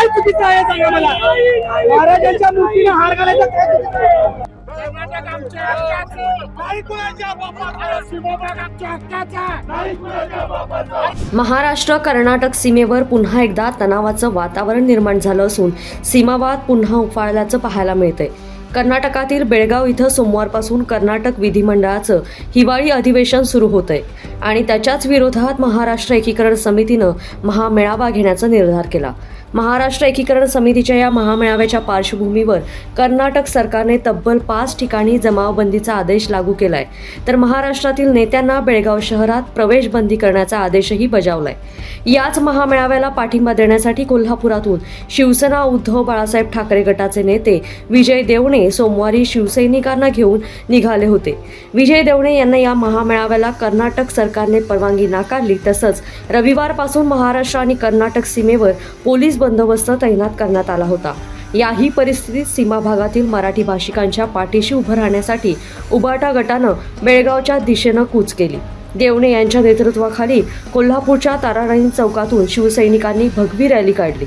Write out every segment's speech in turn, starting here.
काय चुकीचं आहे सांगा मला? महाराजांच्या मूर्तीने हार घालायचा काय चुकीचं आहे? कर्नाटक आमच्या हक्काचं नाही कुणाच्या आमच्या हक्काचा नाही कुणाच्या बापाचा महाराष्ट्र कर्नाटक सीमेवर पुन्हा एकदा तणावाचं वातावरण निर्माण झालं असून सीमावाद पुन्हा उफाळल्याचं पाहायला मिळतंय. कर्नाटकातील बेळगाव इथं सोमवारपासून कर्नाटक विधिमंडळाचं हिवाळी अधिवेशन सुरू होतंय आणि त्याच्याच विरोधात महाराष्ट्र एकीकरण समितीनं महामेळावा घेण्याचा निर्धार केला. महाराष्ट्र एकीकरण समितीच्या या महामेळाव्याच्या पार्श्वभूमीवर कर्नाटक सरकारने तब्बल पाच ठिकाणी जमावबंदीचा आदेश लागू केलाय. तर महाराष्ट्रातील नेत्यांना बेळगाव शहरात प्रवेश बंदी करण्याचा आदेशही बजावलाय. याच महामेळाव्याला पाठिंबा देण्यासाठी कोल्हापुरातून शिवसेना उद्धव बाळासाहेब ठाकरे गटाचे नेते विजय देवणे सोमवारी शिवसैनिकांना घेऊन निघाले होते. विजय देवणे यांना या महामेळाव्याला कर्नाटक सरकारने परवानगी नाकारली तसंच रविवारपासून महाराष्ट्र आणि कर्नाटक सीमेवर पोलीस बंदोबस्त तैनात करण्यात आला होता. याही परिस्थितीत सीमा भागातील मराठी भाषिकांच्या पाठीशी उभं राहण्यासाठी उबाटा गटानं बेळगावच्या दिशेनं कूच केली. देवणे यांच्या नेतृत्वाखाली कोल्हापूरच्या ताराराणी चौकातून शिवसैनिकांनी भगवी रॅली काढली.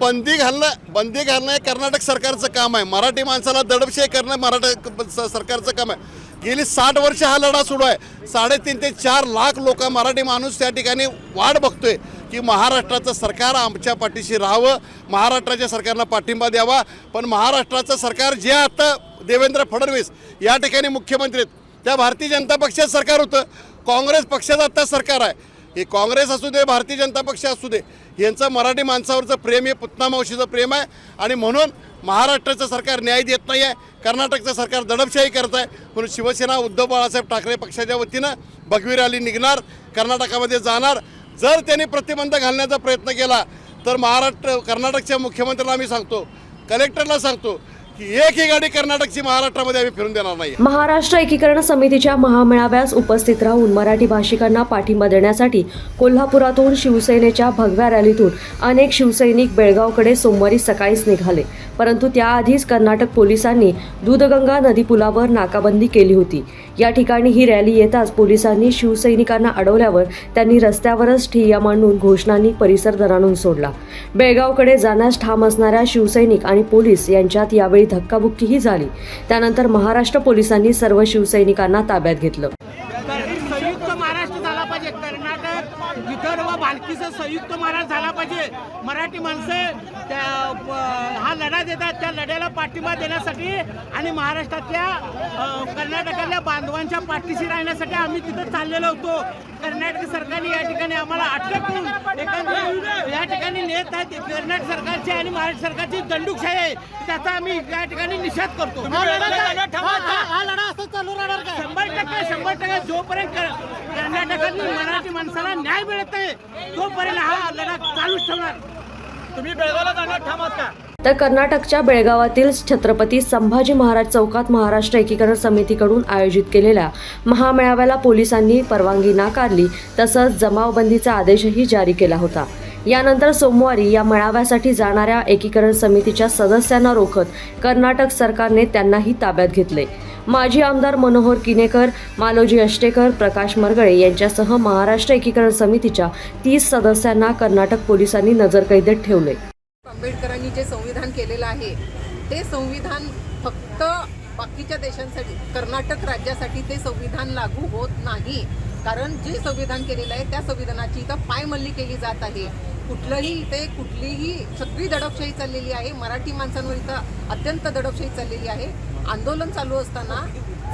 बंदी घालणं बंदी घालणं हे कर्नाटक सरकारचं काम आहे. मराठी माणसाला दडपशाही करणं मराठा सरकारचं काम आहे. गेली साठ वर्ष हा लढा सुरू आहे. साडेतीन ते चार लाख लोक मराठी माणूस त्या ठिकाणी वाट बघतोय. की महाराष्ट्राचं सरकार आमच्या पाठीशी राहावं महाराष्ट्राच्या सरकारला पाठिंबा द्यावा. पण महाराष्ट्राचं सरकार जे आता देवेंद्र फडणवीस या ठिकाणी मुख्यमंत्री आहेत त्या भारतीय जनता पक्षाचं सरकार होतं. काँग्रेस पक्षाचं आत्ता सरकार आहे. हे काँग्रेस असू दे भारतीय जनता पक्ष असू दे यांचं मराठी माणसावरचं प्रेम हे पुतना मावशीचं प्रेम आहे. आणि म्हणून महाराष्ट्राचं सरकार न्याय देत नाही आहे. कर्नाटकचं सरकार दडपशाही करत आहे. म्हणून शिवसेना उद्धव बाळासाहेब ठाकरे पक्षाच्या वतीनं भगवी रॅली निघणार कर्नाटकामध्ये जाणार. जर त्यांनी प्रतिबंध घालण्याचा प्रयत्न केला तर महाराष्ट्र कर्नाटकच्या मुख्यमंत्र्याला आम्ही सांगतो कलेक्टरला सांगतो की गाडी कर्नाटकची महाराष्ट्रामध्ये आम्ही फिरून देणार नाही महाराष्ट्र एकीकरण समितीच्या महामेळाव्यास उपस्थित राहून मराठी भाषिकांना पाठिंबा देण्यासाठी कोल्हापुरातून शिवसेनेच्या भगव्या रॅलीतून अनेक शिवसैनिक बेळगावकडे सोमवारी सकाळीच निघाले. परंतु त्याआधीच कर्नाटक पोलिसांनी दूधगंगा नदी पुलावर नाकाबंदी केली होती. या ठिकाणी ही रॅली येताच पोलिसांनी शिवसैनिकांना अडवल्यावर त्यांनी रस्त्यावरच ठिय्या मांडून घोषणांनी परिसर दणाणून सोडला. बेळगावकडे जाण्यास ठाम असणाऱ्या शिवसैनिक आणि पोलीस यांच्यात यावेळी धक्काबुक्कीही झाली. त्यानंतर महाराष्ट्र पोलिसांनी सर्व शिवसैनिकांना ताब्यात घेतलं. विदर्भ बालकीचा संयुक्त महाराष्ट्र झाला पाहिजे. मराठी माणसं त्या हा लढा देतात. त्या लढ्याला पाठिंबा देण्यासाठी आणि महाराष्ट्रातल्या कर्नाटकातल्या बांधवांच्या पाठीशी राहण्यासाठी आम्ही तिथं चाललेलो होतो. कर्नाटक सरकारने ठिकाणी आम्हाला अटक करून या ठिकाणी नेत आहेत कर्नाटक सरकारची आणि महाराष्ट्र सरकारची दंडुकशाही आहे. त्याचा आम्ही या ठिकाणी निषेध करतो. हा लढा असं चालू राहणार का शंभर टक्के शंभर टक्के. जोपर्यंत कर- कर्नाटकातली मराठी माणसाला न्याय मिळत नाही तोपर्यंत हा लढा चालूच ठेवणार. तुम्ही बेळगावला जाणार ठामात का तर कर्नाटकच्या बेळगावातील छत्रपती संभाजी महाराज चौकात महाराष्ट्र एकीकरण समितीकडून आयोजित केलेल्या महामेळाव्याला पोलिसांनी परवानगी नाकारली तसंच जमावबंदीचा आदेशही जारी केला होता. यानंतर सोमवारी या मेळाव्यासाठी जाणाऱ्या एकीकरण समितीच्या सदस्यांना रोखत कर्नाटक सरकारने त्यांनाही ताब्यात घेतले. माजी आमदार मनोहर किनेकर मालोजी अष्टेकर प्रकाश मरगळे यांच्यासह महाराष्ट्र एकीकरण समितीच्या तीस सदस्यांना कर्नाटक पोलिसांनी नजरकैदेत ठेवले. आंबेडकरांनी जे संविधान केलेलं आहे ते संविधान फक्त बाकीच्या देशांसाठी कर्नाटक राज्यासाठी ते संविधान लागू होत नाही. कारण जे संविधान केलेलं आहे त्या संविधानाची इथं पायमल्ली केली जात आहे. कुठलंही इथे कुठलीही सगळी दडपशाही चाललेली आहे. मराठी माणसांवर इथं अत्यंत दडपशाही चाललेली आहे. आंदोलन चालू असताना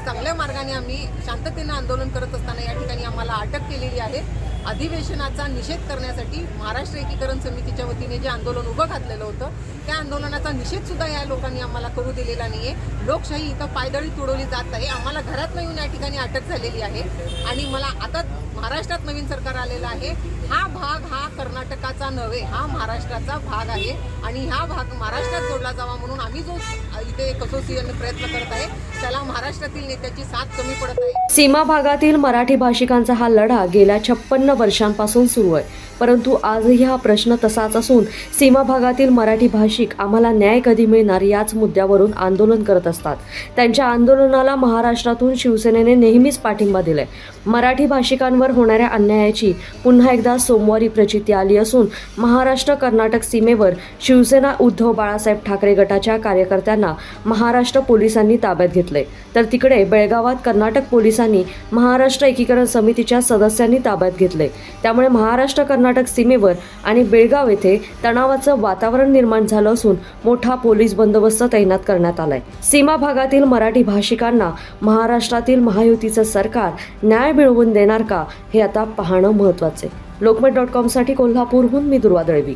चांगल्या मार्गाने आम्ही शांततेनं आंदोलन करत असताना या ठिकाणी आम्हाला अटक केलेली आहे. अधिवेशनाचा निषेध करण्यासाठी महाराष्ट्र एकीकरण समितीच्या वतीने जे आंदोलन उभं घातलेलं होतं त्या आंदोलनाचा निषेध सुद्धा या लोकांनी आम्हाला करू दिलेला नाही आहे लोकशाही इथं पायदळी तुडवली जात आहे. आम्हाला घरात येऊन या ठिकाणी अटक झालेली आहे. आणि मला आता महाराष्ट्रात नवीन सरकार आलेलं आहे. हा भाग हा कर्नाटकाचा नव्हे हा महाराष्ट्राचा भाग आहे. आणि हा भाग महाराष्ट्रात जोडला जावा म्हणून आम्ही जो इथे एक असोसिएशन प्रयत्न करत आहे त्याला महाराष्ट्रातील नेत्याची साथ कमी पडत आहे. सीमा भागातील मराठी भाषिकांचा हा लढा गेल्या छप्पन्न त्रेपन्न वर्षांपासून सुरू आहे. परंतु आजही हा प्रश्न तसाच असून सीमा भागातील मराठी भाषिक आम्हाला न्याय कधी मिळणार याच मुद्द्यावरून आंदोलन करत असतात. त्यांच्या आंदोलनाला महाराष्ट्रातून शिवसेनेने नेहमीच पाठिंबा दिलाय. मराठी भाषिकांवर होणाऱ्या अन्यायाची पुन्हा एकदा सोमवारी प्रचिती आली असून महाराष्ट्र कर्नाटक सीमेवर शिवसेना उद्धव बाळासाहेब ठाकरे गटाच्या कार्यकर्त्यांना महाराष्ट्र पोलिसांनी ताब्यात घेतले तर तिकडे बेळगावात कर्नाटक पोलिसांनी महाराष्ट्र एकीकरण समितीच्या सदस्यांनी ताब्यात घेतले त्यामुळे महाराष्ट्र कर्नाटक सीमेवर आणि बेळगाव येथे तणावाचं वातावरण निर्माण झालं असून मोठा पोलीस बंदोबस्त तैनात करण्यात आलाय. सीमा भागातील मराठी भाषिकांना महाराष्ट्रातील महायुतीचं सरकार न्याय मिळवून देणार का हे आता पाहणं महत्त्वाचे लोकमत डॉट कॉमसाठी कोल्हापूरहून मी दुर्वा दळवी.